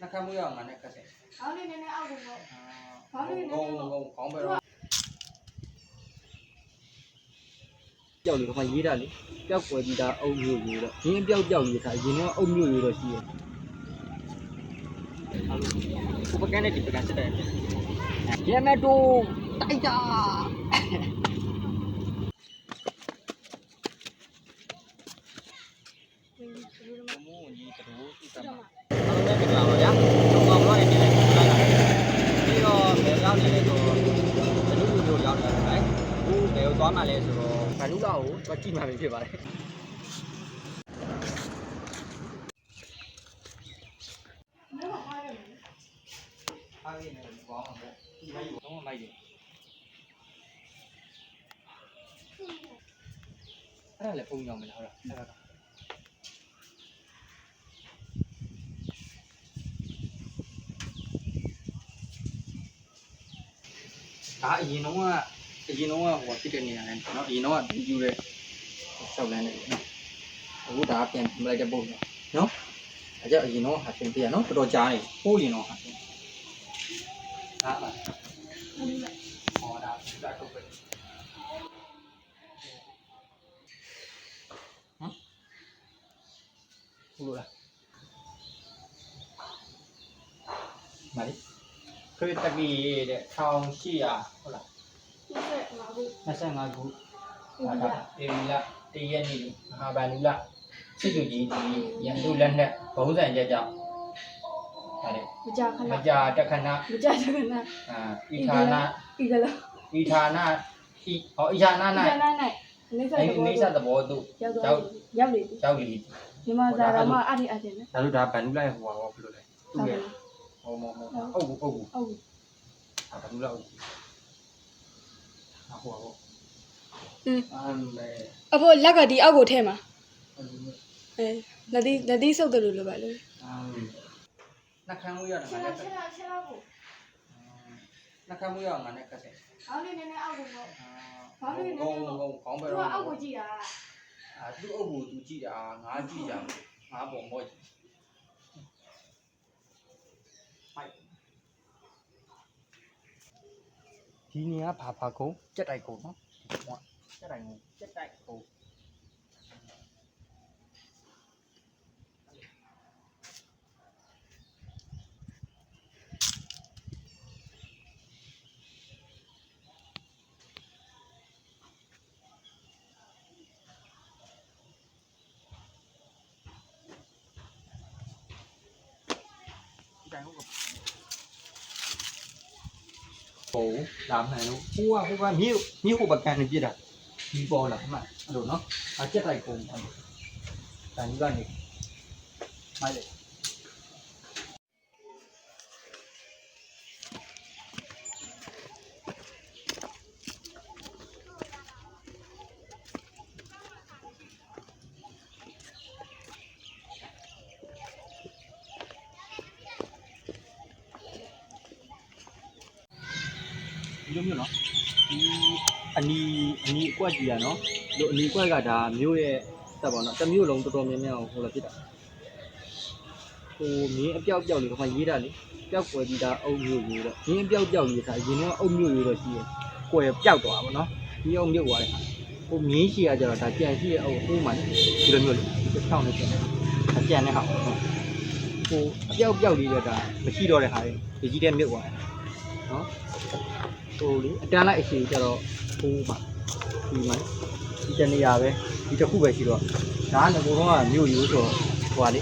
နှက်ခမ်းမှုရအောင်ငါနဲ့ကတ်တယ်ခေါင်းလေးနည်းနည်းအောက်ကိုပေါ့ခေါင်းလေးနည်းနည်းခေါင်းခေါင်းပဲတော့ပြောက်လို့ခါရေးတာလေပျောက်ွယ်ပြီးသားအုပ်မျိုးရေးတော့ရင်းပျောက်ပျောက်ရေးတာရင်တော့အုပ်မျိုးရေးတော့ရှိရဥပကန်းနဲ့ဒီပကန်းစစ်တယ်ရမတိုတိုက်တာမိုးကြီးတို့သူတမအားလုံးပဲမင်္ဂလာပါဗျာတော့ကောင်တော့နေနေလိုက်လိုက်လာပြီးတော့ဘယ် ရောက်နေလဲဆိုတော့ဘလူးလူတို့ရောက်နေတယ်ဗျအခုဘယ်ကိုသွားမှလဲဆိုတော့ဘလူးလာကိုသွားကြည့်မှပဲဖြစ်ပါတယ်မင်းကမှားရတယ်အားရနေတယ်ဘောင်းပေါ့ဒီမိုက်ကိုတော့မိုက်တယ်အဲ့ဒါလည်းပုံကြောင်မလားဟုတ်လားအဲ့ဒါ ဒါအရင်တော့ကအရင်တော့ကဟိုဖြစ်တဲ့နေရာလဲเนาะအရင်တော့ကယူရဲဆောက်လန်းနေတယ်เนาะအခုဒါပြန်မလိုက်တဲ့ပုံเนาะเนาะအဲကြောင့်အရင်တော့ဟာပြင်ပြရเนาะတော်တော်ကြားနေဟိုးရင်တော့ဟာပြင်ဒါပါဟောဒါဒါတော့ပဲဟမ်ဟုတ်လားမလေး ခရစ်တကီတဲ့1800ဟုတ်လား25ခု25ခုဟာဒါတေရီလာတည့်ရက်နေ့မဟာဗန္ဓုလစစ်သူကြီးဒီရန်သူလက်နဲ့ဘုံစံချက်ကြောင့်ဟာလေမကြခဏမကြာတခဏမကြခဏအာဣဌာနဤကလာဣဌာနဣဟောဣဌာနဤ၌ကလာ၌နေစားအိတော့နိစ္စသဘောသို့ရောက်တော့ရောက်လေရောက်လီဒီမှာဇာရမအတိအတင်နဲ့ဒါတို့ဒါဗန္ဓုလရဲ့ဟိုဟာဟောဘယ်လိုလဲသူ့ဟုတ်ရဲ့ ဟောမောမောအုပ်ဘူးအုပ်ဘူးဟုတ်ဟာဗန္ဓုလအုပ်ဘူးဟာဟောဟောอืมအမ်ပဲအဖို့လက်ကဒီအောက်ကိုထဲမှာအဲ့လိုမျိုးအဲလက်သီးလက်သီးဆုပ်တယ်လို့လိုပါလို့အမ်နှက်ခမ်းမှုရအောင်ငါနဲ့ကတ်တယ်ချက်တော့ကိုနှက်ခမ်းမှုရအောင်ငါနဲ့ကတ်တယ်ခေါင်းလေးနည်းနည်းအောက်ကိုပေါ့ခေါင်းလေးနည်းနည်းခေါင်းပဲသူတော့ကအောက်ကိုကြည့်တာအာသူ့အုပ်ကိုသူကြည့်တာငါကြည့်ကြငါပုံမော့ကြည့်မိုက် ဒီနေရာဘာဘာကုန်းကြက်တိုက်ကုန်းနော်ဒီကွာကြက်တိုက်ကုန်းကြက်တိုက်ကုန်းဒီတိုင်း ဟုတ်ကဲ့ပုံလာမှန်လို့ဟိုကဟိုကမြေမြေဟိုဘကန်နေပြစ်တာဒီပေါ်လာမှန်အဲ့လိုနော်အကြက်တိုက်ကုန်းအဲ့လိုတန်ကြီးကနေမိုက်လေ ဒီလိုမျိုးနော်ဒီအနီအနီအကွက်ကြီးอ่ะနော်ဒီအနီအကွက်ကဒါမျိုးရဲ့တက်ပါတော့တစ်မျိုးလုံးတော်တော်များများဟိုလာဖြစ်တာဟိုမင်းအပြောက်ပြောက်လေးခါရေးတာလေပျောက်ွယ်ပြီးသားအုပ်မျိုးရေးတော့ရင်းပျောက်ပျောက်ရေးတာရင်တော့အုပ်မျိုးရေးတော့ရှိရကွယ်ပျောက်သွားပါတော့ဒီအုပ်မျိုးသွားတယ်ဟိုမင်းရှိရကြတော့ဒါကြံရှိရဲ့အုပ်ဟိုးမှဒီလိုမျိုးလေတစ်ထောင်နဲ့ပြန်အကြံနဲ့ဟာဟိုအပြောက်ပြောက်လေးတဲ့ဒါမရှိတော့တဲ့ဟာတွေဒီကြီးတဲ့မြုပ်သွားတယ်နော် ဟိုလေအတန်းလိုက်အရှိကြတော့ဟိုးပါဒီမှာဒီတနေရာပဲဒီတစ်ခုပဲရှိတော့ဒါကငကိုတော့ကမြို့ရိုးဆိုတော့ဟိုပါလေ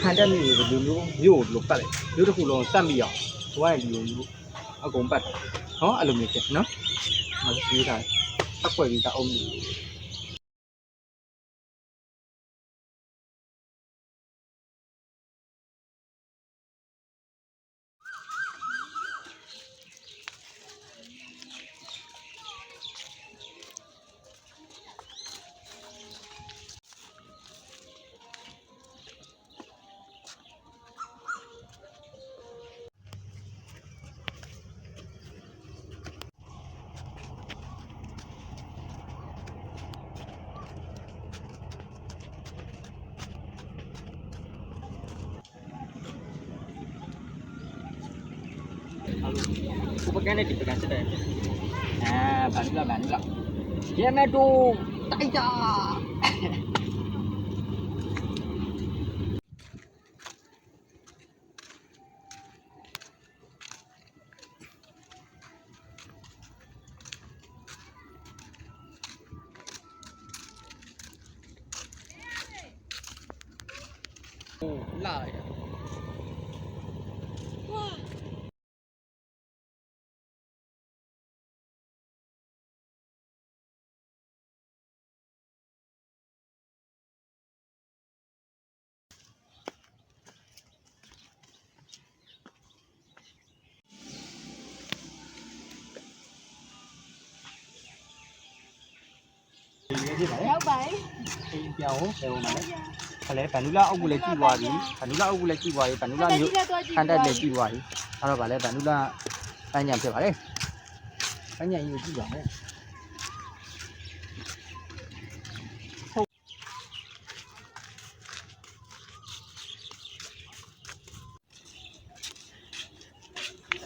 ခံတက်မြို့ရိုးလူမျိုးမြို့ကိုလိုပတ်လိုက်မြို့တစ်ခုလုံးစက်မိအောင်ဟိုကဒီလိုမျိုးအကုန်ပတ်တယ်ဟောအဲ့လိုမျိုးဖြစ်နော်မပြေးတာအကွက်ကြီးတအုံးမျိုး အားလုံးကိုပကန်းနဲ့ဒီပကန်း စစ်တယ်အာဗန်နူလာဗန်နူလာရဲမတိုတိုက်တာဟိုလာလိုက်တာဒီလေးဖြစ်ပါလေရောက်ပါရဲ့အိမ်ပြောင်းဟဲ့ဟိုမှာလေခလဲဗန်နူလာအုပ်ကူလည်းကြည့်သွားပြီဗန်နူလာအုပ်ကူလည်းကြည့်သွားပြီဗန်နူလာမျိုးခန်တက်လည်းကြည့်သွားပြီအဲ့တော့ဗာလဲဗန်နူလာပန်းညံဖြစ်ပါလေပန်းညံကြီးကိုကြည့်ပါမယ်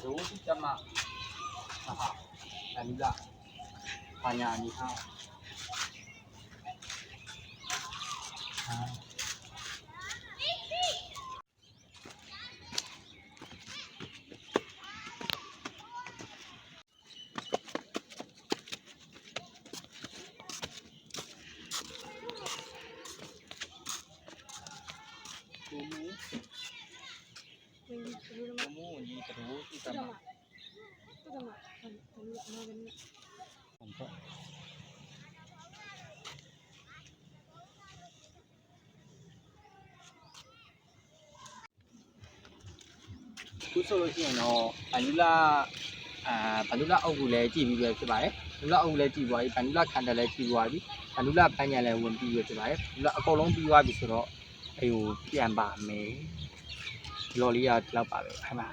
ဒိုးဒီကျမဟာဟာဗန်နူလာပန်းညံအနီအော င်ဝင်ဘယ်လိုလဲ မမိုးကြီးတရိုးသူ့တ တက် မ မှာတက်မှာဘယ်လိုလဲနော်ဘယ်လိုလဲ ผม ก็ခုဆိုလို့ရှိရင်တော့ဘန်နူလာအာဘန်နူလာအုပ်ကူလည်းကြည့်ပြီးပဲဖြစ်ပါတယ်ဘန်နူလာအုပ်ကူလည်းကြည့်သွားပြီဘန်နူလာခန်တယ်လည်းကြည့်သွားပြီဘန်နူလာပန်းညံလည်းဝင်ပြီးပဲဖြစ်ပါတယ်ဘန်နူလာအကုန်လုံးပြီးသွားပြီဆိုတော့အဲဟိုပြန်ပါမယ်ဒီလော်လေးကဒီလောက်ပါပဲအဲ့မှာ